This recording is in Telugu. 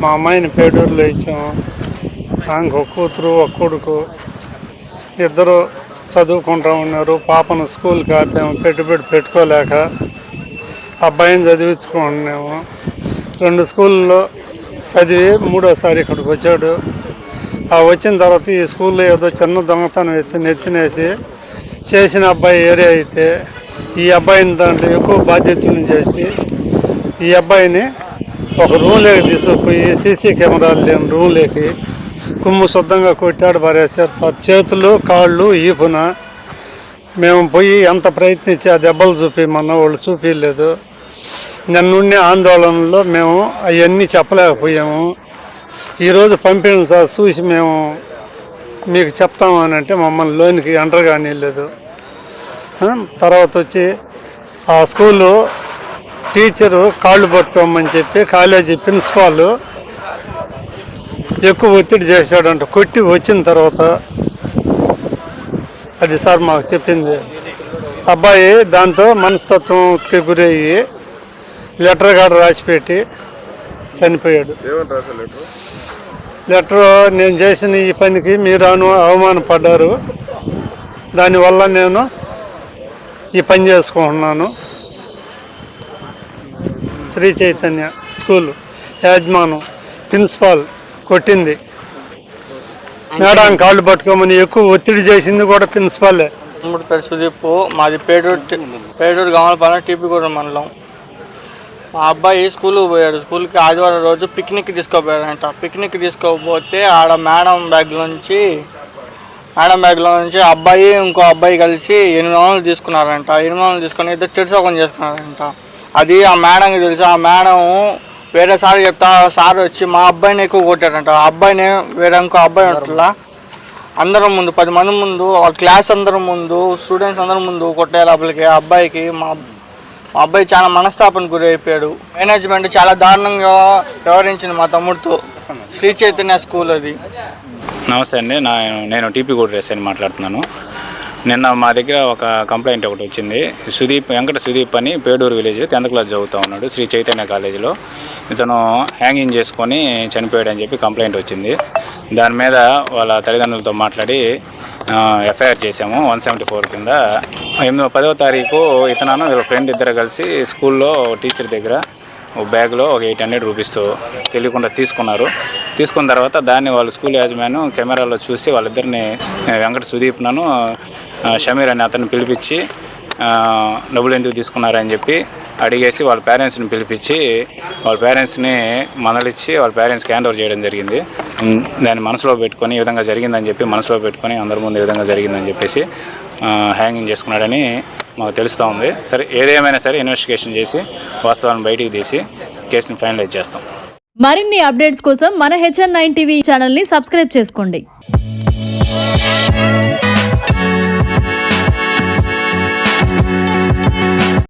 మా అమ్మాయిని పేటూరులో ఇచ్చాము ఆమెకు ఒక కూతురు ఒక కొడుకు. ఇద్దరు చదువుకుంటా ఉన్నారు. పాపను స్కూల్కి ఆపాము. పెట్టుబడి పెట్టుకోలేక అబ్బాయిని చదివించుకున్నాము. రెండు స్కూల్లో చదివి మూడోసారి ఇక్కడికి వచ్చాడు. ఆ వచ్చిన తర్వాత ఈ స్కూల్లో ఏదో చిన్న దొంగతనం ఎత్తి నెత్తినేసి చేసిన అబ్బాయి ఏరియా అయితే ఈ అబ్బాయిని దాంట్లో ఎక్కువ బాధ్యతలు చేసి ఈ అబ్బాయిని ఒక రూమ్లోకి తీసుకుపోయి సీసీ కెమెరాలు లేని రూమ్లోకి కుమ్ము శుద్ధంగా కొట్టాడు పారేశారు సార్ చేతులు కాళ్ళు ఈపున మేము పోయి ఎంత ప్రయత్నించి ఆ దెబ్బలు చూపించమన్నా వాళ్ళు చూపించలేదు నన్నుండే ఆందోళనలో మేము అవన్నీ చెప్పలేకపోయాము. ఈరోజు పంపిణీ సార్ చూసి మేము మీకు చెప్తాము అని అంటే మమ్మల్ని లోనికి ఎంటర్ కానీయలేదు. తర్వాత వచ్చి ఆ స్కూలు టీచరు కాళ్ళు పట్టుకోమని చెప్పి కాలేజీ ప్రిన్సిపాల్ ఎక్కువ ఒత్తిడి చేశాడంట. కొట్టి వచ్చిన తర్వాత అది సార్ మాకు చెప్పింది. అబ్బాయి దాంతో మనస్తత్వంకి గురయ్యి లెటర్ కాడ రాసిపెట్టి చనిపోయాడు. లెటర్? లెటర్ నేను చేసిన ఈ పనికి మీరు అను అవమానపడ్డారు. దానివల్ల నేను ఈ పని చేసుకుంటున్నాను. శ్రీ చైతన్య స్కూల్ యాజమానం ప్రిన్సిపాల్ కొట్టింది. మేడం కాళ్ళు పట్టుకోమని ఎక్కువ ఒత్తిడి చేసింది కూడా ప్రిన్సిపాలే. తమ్ముడు పేరు సుదీప్ మాది పేటూరు పేటూరు గమలపాలెం టీపీగూడెం మండలం. మా అబ్బాయి స్కూల్కి పోయాడు. స్కూల్కి ఆదివారం రోజు పిక్నిక్ తీసుకోపోయాడంట. పిక్నిక్ తీసుకోకపోతే ఆడ మేడం బ్యాగ్ నుంచి మేడం బ్యాగ్లో నుంచి అబ్బాయి ఇంకో అబ్బాయి కలిసి ఎనిమిది వందలు తీసుకున్నారంట. ఎనిమిది వందలు తీసుకొని ఇద్దరు చెడుసోకం చేసుకున్నారంట. అది ఆ మేడంకి తెలుసు. ఆ మేడం వేరే సార్ చెప్తా ఆ సార్ వచ్చి మా అబ్బాయిని ఎక్కువ కొట్టాడంట. ఆ అబ్బాయిని వేరే ఇంకో అబ్బాయి ఉంటుందా? అందరం ముందు పది మంది ముందు వాళ్ళ క్లాస్ అందరం ముందు స్టూడెంట్స్ అందరం ముందు కొట్టే లోపలికి ఆ అబ్బాయికి మా మా అబ్బాయి చాలా మనస్తాపన గురి అయిపోయాడు మేనేజ్మెంట్ చాలా దారుణంగా వ్యవహరించింది మా తమ్ముడితో. శ్రీ చైతన్య స్కూల్ అది. నమస్తే అండి. నా నేను టీపీ గూడ్ అని మాట్లాడుతున్నాను. నిన్న మా దగ్గర ఒక కంప్లైంట్ ఒకటి వచ్చింది. సుదీప్ వెంకట సుదీప్ అని పేడూరు విలేజ్ టెన్త్ క్లాస్ చదువుతూ ఉన్నాడు శ్రీ చైతన్య కాలేజీలో ఇతను హ్యాంగింగ్ చేసుకొని చనిపోయాడు అని చెప్పి కంప్లైంట్ వచ్చింది. దాని మీద వాళ్ళ తల్లిదండ్రులతో మాట్లాడి ఎఫ్ఐఆర్ చేశాము వన్ సెవెంటీ ఫోర్ కింద. ఎనిమిదో పదో తారీఖు ఇతను వీళ్ళ ఫ్రెండ్ ఇద్దరు కలిసి స్కూల్లో టీచర్ దగ్గర ఒక బ్యాగ్లో ఒక ఎయిట్ హండ్రెడ్ రూపీస్ తెలియకుండా తీసుకున్నారు. తీసుకున్న తర్వాత దాన్ని వాళ్ళ స్కూల్ యాజమాన్యం కెమెరాలో చూసి వాళ్ళిద్దరిని వెంకట సుదీప్ నన్ను షమీర్ అని అతను పిలిపించి డబ్బులు ఎందుకు తీసుకున్నారని చెప్పి అడిగేసి వాళ్ళ పేరెంట్స్ని పిలిపించి వాళ్ళ పేరెంట్స్ని మనలిచ్చి వాళ్ళ పేరెంట్స్కి హ్యాండ్ ఓవర్ చేయడం జరిగింది. దాన్ని మనసులో పెట్టుకొని ఈ విధంగా జరిగిందని చెప్పి మనసులో పెట్టుకొని అందరి ముందు ఈ విధంగా జరిగిందని చెప్పేసి హ్యాంగింగ్ చేసుకున్నాడని మాకు తెలుస్తూ ఉంది. సరే ఏదేమైనా సరే ఇన్వెస్టిగేషన్ చేసి వాస్తవాన్ని బయటికి తీసి కేసుని ఫైనలైజ్ చేస్తాం. మరిన్ని అప్డేట్స్ కోసం మన హెచ్ఎన్ నైన్ టీవీ ఛానల్ని సబ్స్క్రైబ్ చేసుకోండి.